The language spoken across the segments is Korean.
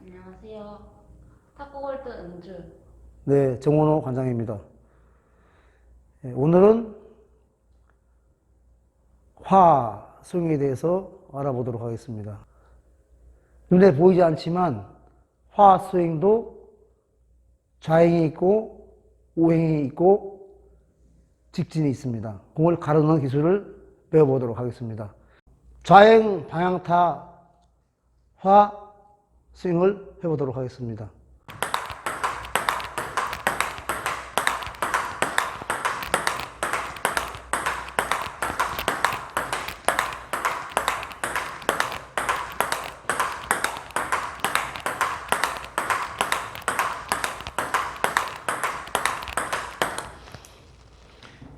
안녕하세요. 탁구골드 은주. 네, 정원호 관장입니다. 예, 오늘은 화수용에 대해서 알아보도록 하겠습니다. 눈에 보이지 않지만 화수행도 좌행이 있고 우행이 있고 직진이 있습니다. 공을 가르는 기술을 배워보도록 하겠습니다. 좌행 방향타 화 스윙을 해보도록 하겠습니다.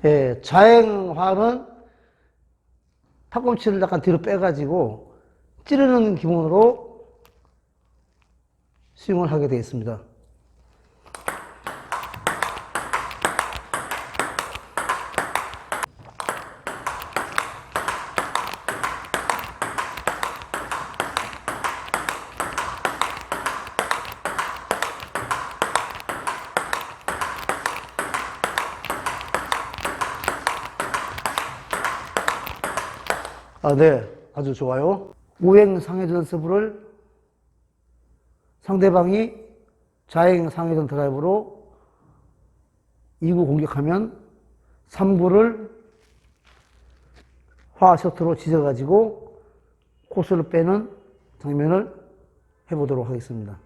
예, 좌행화는 팔꿈치를 약간 뒤로 빼가지고 찌르는 기분으로 스윙을 하게 되어 있습니다. 아, 네. 아주 좋아요. 우행 상회전 서브를 상대방이 좌행 상회전 드라이브로 2구 공격하면 3구를 화 셔터로 지져가지고 코스를 빼는 장면을 해보도록 하겠습니다.